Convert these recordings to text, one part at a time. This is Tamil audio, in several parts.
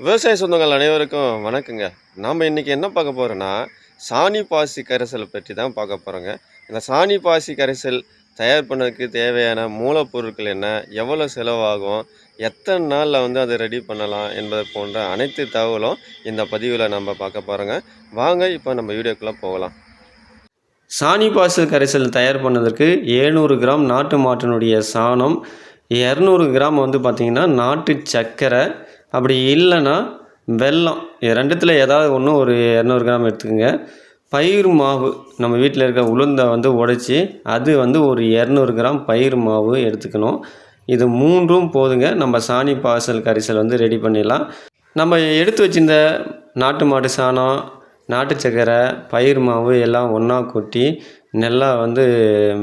விவசாய சொந்தங்கள் அனைவருக்கும் வணக்கங்க. நாம் இன்றைக்கி என்ன பார்க்க போகிறோன்னா சாணி பாசி கரைசல் பற்றி தான் பார்க்க போகிறோங்க இந்த சாணி பாசி கரைசல் தயார் பண்ணதுக்கு தேவையான மூலப்பொருட்கள் என்ன எவ்வளோ செலவாகும் எத்தனை நாளில் வந்து அதை ரெடி பண்ணலாம் என்பது போன்ற அனைத்து தகவலும் இந்த பதிவில் நம்ம பார்க்க போகிறோங்க வாங்க இப்போ நம்ம வீடியோக்குள்ளே போகலாம். சாணி பாசல் கரைசல் தயார் பண்ணதற்கு ஏழ்நூறு கிராம் நாட்டு மாட்டினுடைய சாணம் இரநூறு கிராம் வந்து பார்த்திங்கன்னா நாட்டு சர்க்கரை அப்படி இல்லைன்னா வெல்லம் ரெண்டுத்தில் ஏதாவது ஒன்று ஒரு இரநூறு கிராம் எடுத்துக்கோங்க. பயிர் மாவு நம்ம வீட்டில் இருக்க உளுந்தை வந்து உடைச்சி அது வந்து ஒரு இரநூறு கிராம் பயிர் மாவு எடுத்துக்கணும். இது மூன்றும் போதுங்க. நம்ம சாணி பாசல் கரிசல் வந்து ரெடி பண்ணிடலாம். நம்ம எடுத்து வச்சிருந்த நாட்டு மாட்டு சாணம் நாட்டு சக்கரை பயிர் மாவு எல்லாம் ஒன்றா கொட்டி நல்லா வந்து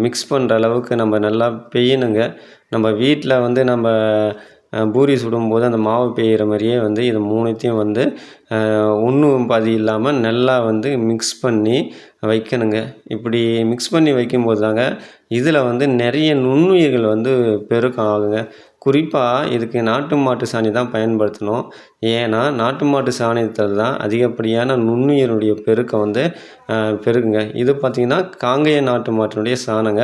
மிக்ஸ் பண்ணுற அளவுக்கு நம்ம நல்லா பெய்யணுங்க. நம்ம வீட்டில் வந்து நம்ம பூரி சுடும்போது அந்த மாவு பெய்கிற மாதிரியே வந்து இது மூணுத்தையும் வந்து ஒன்றும் பாதி இல்லாமல் நல்லா வந்து மிக்ஸ் பண்ணி வைக்கணுங்க. இப்படி மிக்ஸ் பண்ணி வைக்கும்போது தாங்க இதில் வந்து நிறைய நுண்ணுயிர்கள் வந்து பெருக்கம் ஆகுங்க. குறிப்பாக இதுக்கு நாட்டு மாட்டு சாணி தான் பயன்படுத்தணும். ஏன்னா நாட்டு மாட்டு சாணியத்தில் தான் அதிகப்படியான நுண்ணுயிரினுடைய பெருக்கம் வந்து பெருகுங்க. இது பார்த்திங்கன்னா காங்கேய நாட்டு மாட்டினுடைய சாணங்க.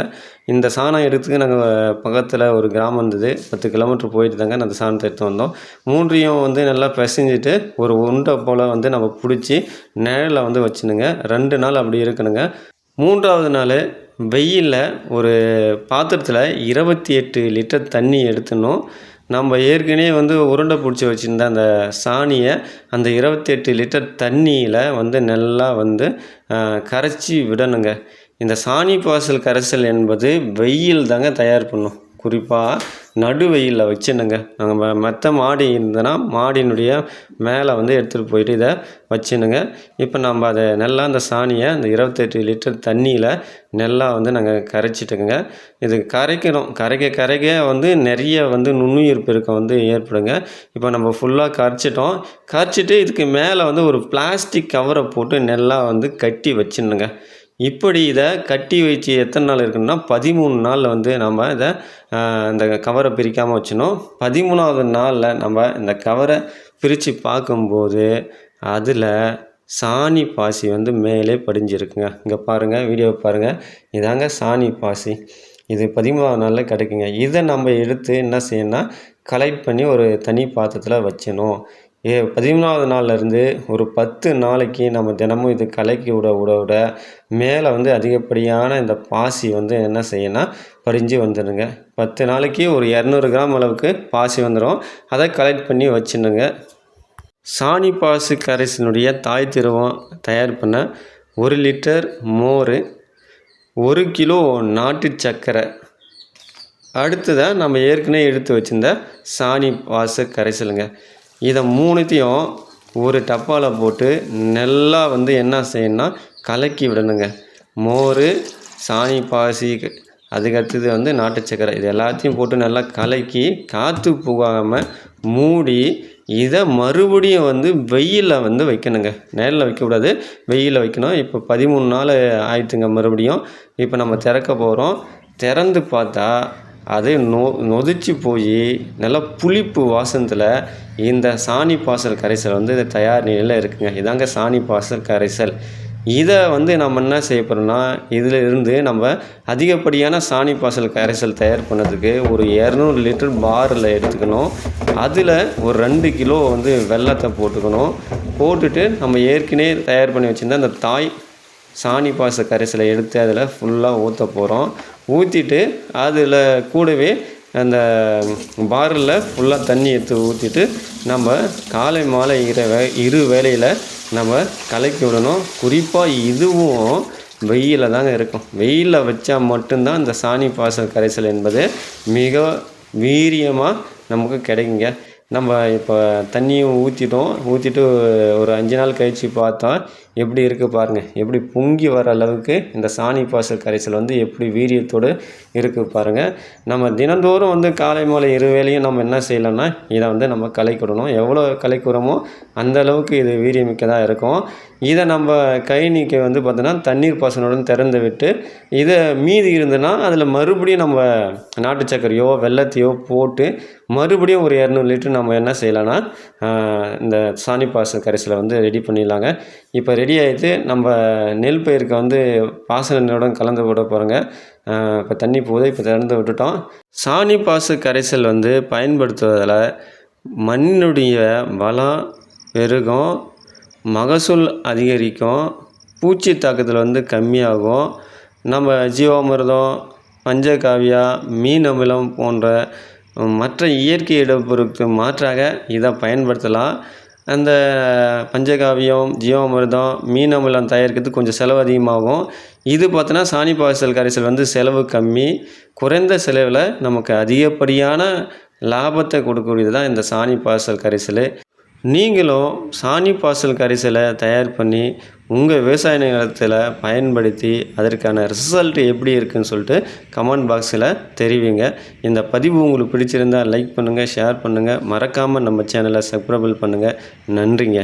இந்த சாணம் எடுத்துக்கு நாங்கள் பக்கத்தில் ஒரு கிராமம் இருந்தது. பத்து கிலோமீட்டர் போயிட்டு தாங்க அந்த சாணத்தை எடுத்து வந்தோம். மூன்றையும் வந்து நல்லா பிசைஞ்சிட்டு ஒரு உண்டை போல் வந்து நம்ம பிடிச்சி நிழலில் வந்து வச்சுனுங்க ரெண்டு நாள் அப்படி இருக்கணுங்க. மூன்றாவது நாள் வெயிலில் ஒரு பாத்திரத்தில் இருபத்தி எட்டு லிட்டர் தண்ணி எடுத்துடணும் நம்ம ஏற்கனவே வந்து உருண்டை பிடிச்சி வச்சுருந்த அந்த சாணியை அந்த இருபத்தெட்டு லிட்டர் தண்ணியில் வந்து நல்லா வந்து கரைச்சி விடணுங்க. இந்த சாணி பாசல் கரைசல் என்பது வெயில் தாங்க தயார் பண்ணும். குறிப்பாக நடு வெயிலில் வச்சுனுங்க நாங்கள் மற்ற மாடி இருந்ததுன்னா மாடியினுடைய மேலே வந்து எடுத்துகிட்டு போயிட்டு இதை வச்சுனுங்க இப்போ நம்ம அதை நல்லா அந்த சாணியை அந்த இருபத்தெட்டு லிட்டர் தண்ணியில் நல்லா வந்து நாங்கள் கரைச்சிட்டுங்க இது கரைக்கிறோம். கரைக்க கரைக்க வந்து நிறைய வந்து நுண்ணுயிர் பெருக்கம் வந்து ஏற்படுங்க. இப்போ நம்ம ஃபுல்லாக கரைச்சிட்டோம். கரைச்சிட்டு இதுக்கு மேலே வந்து ஒரு பிளாஸ்டிக் கவரை போட்டு நல்லா வந்து கட்டி வச்சிடணுங்க. இப்படி இதை கட்டி வச்சு எத்தனை நாள் இருக்குன்னா பதிமூணு நாளில் வந்து நம்ம இதை இந்த கவரை பிரிக்காமல் வச்சிடணும். பதிமூணாவது நாளில் நம்ம இந்த கவரை பிரித்து பார்க்கும்போது அதில் சாணி பாசி வந்து மேலே படிஞ்சிருக்குங்க. இங்கே பாருங்கள் வீடியோ பாருங்கள் இதாங்க சாணி பாசி. இது பதிமூணாவது நாளில் கிடைக்குங்க. இதை நம்ம எடுத்து என்ன செய்யணும்னா கலெக்ட் பண்ணி ஒரு தனி பாத்திரத்தில் வச்சணும் ஏ பதிமூணாவது நாள்லேருந்து ஒரு பத்து நாளைக்கு நம்ம தினமும் இது கலக்கி விட விட விட மேலே வந்து அதிகப்படியான இந்த பாசி வந்து என்ன செய்யணும்னா பறிஞ்சு வந்துடுங்க. பத்து நாளைக்கு ஒரு இரநூறு கிராம் அளவுக்கு பாசி வந்துடும். அதை கலெக்ட் பண்ணி வச்சுடுங்க. சாணி பாசு கரைசனுடைய தாய் திருவம் தயார் பண்ண ஒரு லிட்டர் மோர் ஒரு கிலோ நாட்டு சர்க்கரை. அடுத்ததாக நம்ம ஏற்கனவே எடுத்து வச்சுருந்த சாணி பாசு கரைசலுங்க. இதை மூணுத்தையும் ஒரு டப்பாவில் போட்டு நல்லா வந்து என்ன செய்யணும்னா கலக்கி விடணுங்க. மோர் சாணி பாசி அதுக்கு அடுத்தது வந்து நாட்டு சக்கரை. இது எல்லாத்தையும் போட்டு நல்லா கலக்கி காற்று புகாமல் மூடி இதை மறுபடியும் வந்து வெயிலில் வந்து வைக்கணுங்க. நேரில் வைக்கக்கூடாது வெயிலில் வைக்கணும். இப்போ பதிமூணு நாள் ஆயிடுச்சுங்க மறுபடியும். இப்போ நம்ம திறக்க போகிறோம் திறந்து பார்த்தா அது நொ நொதிச்சு போய் நல்லா புளிப்பு வாசனத்தில் இந்த சாணி பாசல் கரைசல் வந்து இது தயார் நிலையில் இருக்குங்க. இதாங்க சாணி பாசல் கரைசல். இதை வந்து நம்ம என்ன செய்ய போகிறோம்னா இதில் இருந்து நம்ம அதிகப்படியான சாணி பாசல் கரைசல் தயார் பண்ணதுக்கு ஒரு இரநூறு லிட்டர் பாரில் எடுத்துக்கணும். அதில் ஒரு ரெண்டு கிலோ வந்து வெல்லத்தை போட்டுக்கணும். போட்டுட்டு நம்ம ஏற்கனவே தயார் பண்ணி வச்சுருந்த அந்த தாய் சாணி பாச கரைசலை எடுத்து அதில் ஃபுல்லாக ஊற்ற போகிறோம் ஊற்றிட்டு அதில் கூடவே அந்த பாரில் ஃபுல்லாக தண்ணி எடுத்து ஊற்றிட்டு நம்ம காலை மாலை இரு வே இரு வேளையில் நம்ம கலக்கி விடணும். குறிப்பாக இதுவும் வெயிலில் தாங்க இருக்கும். வெயிலில் வச்சா மட்டும்தான் இந்த சாணி பாச கரைசல் என்பது மிக வீரியமாக நமக்கு கிடைக்குங்க. நம்ம இப்போ தண்ணியும் ஊற்றிட்டோம் ஊற்றிட்டு ஒரு அஞ்சு நாள் கழித்து பார்த்தா எப்படி இருக்குது பாருங்கள் எப்படி பொங்கி வர அளவுக்கு இந்த சாணி பாசல் கரைசல் வந்து எப்படி வீரியத்தோடு இருக்குது பாருங்கள் நம்ம தினந்தோறும் வந்து காலை மாலை இரு வேளையும் நம்ம என்ன செய்யலாம்னா இதை வந்து நம்ம கலைக்கிடணும் எவ்வளோ கலைக்குறோமோ அந்த அளவுக்கு இது வீரியமிக்கதாக இருக்கும். இதை நம்ம கை கழனிக்கு வந்து பார்த்தோன்னா தண்ணீர் பாசனுடன் திறந்து விட்டு இதை மீதி இருந்ததுன்னா அதில் மறுபடியும் நம்ம நாட்டு சர்க்கரையோ வெள்ளத்தையோ போட்டு மறுபடியும் ஒரு இரநூறு லிட்டர் நம்ம என்ன செய்யலாம்னா இந்த சாணி பாசன கரைசலை வந்து ரெடி பண்ணிடலாங்க. இப்போ ரெடி ஆகிட்டு நம்ம நெல் பயிருக்கு வந்து பாசன நீருடன் கலந்து விட போகிறோங்க இப்போ தண்ணி போகுது இப்போ திறந்து விட்டுட்டோம். சாணி பாச கரைசல் வந்து பயன்படுத்துவதால் மண்ணினுடைய வளம் பெருகும் மகசூல் அதிகரிக்கும் பூச்சி தாக்குதல் வந்து கம்மியாகும். நம்ம ஜீவாமிர்தம் பஞ்சகாவியா மீன் அமிலம் போன்ற மற்ற இயற்கை இடப்பொருட்களுக்கு மாற்றாக இதை பயன்படுத்தலாம். அந்த பஞ்சகாவியம் ஜீவாமிர்தம் மீன் அமிலம் தயாரிக்கிறதுக்கு கொஞ்சம் செலவு அதிகமாகும். இது பார்த்தோன்னா சாணி பாய்ச்சல் கரைசல் வந்து செலவு கம்மி. குறைந்த செலவில் நமக்கு அதிகப்படியான லாபத்தை கொடுக்கக்கூடியது தான் இந்த சாணி பாய்ச்சல் கரைசல். நீங்களும் சாணி பாசல் கரிசலை தயார் பண்ணி உங்கள் விவசாய நிலத்தில் பயன்படுத்தி அதற்கான ரிசல்ட் எப்படி இருக்குன்னு சொல்லிட்டு கமெண்ட் பாக்ஸில் தெரிவிங்க. இந்த பதிவு உங்களுக்கு பிடிச்சிருந்தால் லைக் பண்ணுங்கள் ஷேர் பண்ணுங்கள் மறக்காமல் நம்ம சேனலை சப்ஸ்கிரைபிள் பண்ணுங்கள் நன்றிங்க.